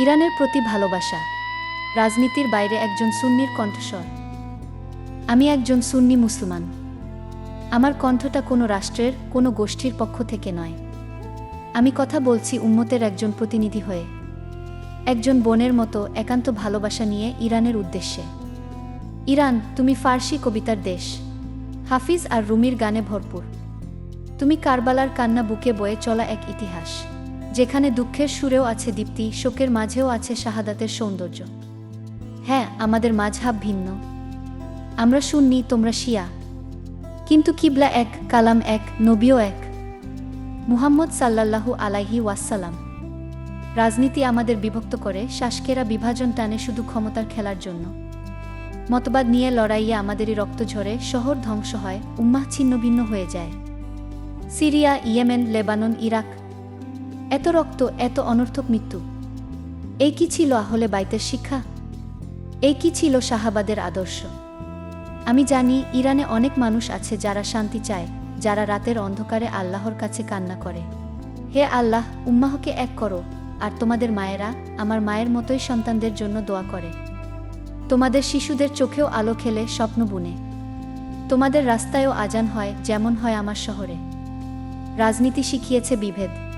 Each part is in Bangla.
ইরানের প্রতি ভালোবাসা। রাজনীতির বাইরে একজন সুন্নির কণ্ঠস্বর। আমি একজন সুন্নি মুসলমান। আমার কণ্ঠটা কোনো রাষ্ট্রের, কোনো গোষ্ঠীর পক্ষ থেকে নয়। আমি কথা বলছি উম্মতের একজন প্রতিনিধি হয়ে। একজন বোনের মতো একান্ত ভালোবাসা নিয়ে ইরানের উদ্দেশ্যে। ইরান, তুমি ফার্সি কবিতার দেশ। হাফিজ আর রুমির গানে ভরপুর। তুমি কারবালার কান্না বুকে বয়ে চলা এক ইতিহাস। যেখানে দুঃখের সুরেও আছে দীপ্তি, শোকের মাঝেও আছে শাহাদাতের সৌন্দর্য। হ্যাঁ আমাদের মাঝহাব ভিন্ন। আমরা শুননি তোমরা শিয়া। কিন্তু কিবলা এক, কালাম এক, নবীও এক। মুহাম্মদ সাল্লাল্লাহু আলাইহি ওয়াসাল্লাম। রাজনীতি আমাদের বিভক্ত করে, শাসকেরা বিভাজন টানে শুধু ক্ষমতার খেলার জন্য। মতবাদ নিয়ে লড়াইয়ে আমাদেরই রক্ত ঝরে, শহর ধ্বংস হয়, উম্মাহ ছিন্ন ভিন্ন হয়ে যায়। সিরিয়া, ইয়েমেন, লেবানন, ইরাক এত রক্ত, এত অনর্থক মৃত্যু। এই কি ছিল আহলে বাইতের শিক্ষা? এই কি ছিল শাহাবাদের আদর্শ? আমি জানি ইরানে অনেক মানুষ আছে যারা শান্তি চায়, যারা রাতের অন্ধকারে আল্লাহর কাছে কান্না করে। হে আল্লাহ, উম্মাহকে এক করো, আর তোমাদের মায়েরা আমার মায়ের মতোই সন্তানদের জন্য দোয়া করে। তোমাদের শিশুদের চোখেও আলো খেলে স্বপ্ন বুনে। তোমাদের রাস্তায়ও আজান হয়, যেমন হয় আমার শহরে। রাজনীতি শিখিয়েছে বিভেদ।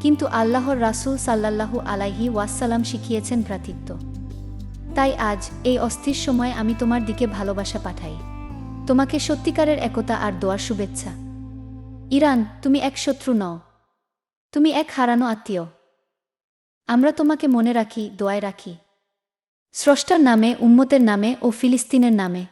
কিন্তু আল্লাহর রাসূল সাল্লাল্লাহু আলাইহি ওয়াসাল্লাম শিখিয়েছেন ভ্রাতৃত্ব। তাই আজ এই অস্থির সময় আমি তোমার দিকে ভালোবাসা পাঠাই। তোমাকে সত্যিকারের একতা আর দোয়ার শুভেচ্ছা। ইরান, তুমি এক শত্রু নও। তুমি এক হারানো আত্মীয়। আমরা তোমাকে মনে রাখি, দোয়ায় রাখি। স্রষ্টার নামে, উম্মতের নামে ও ফিলিস্তিনের নামে।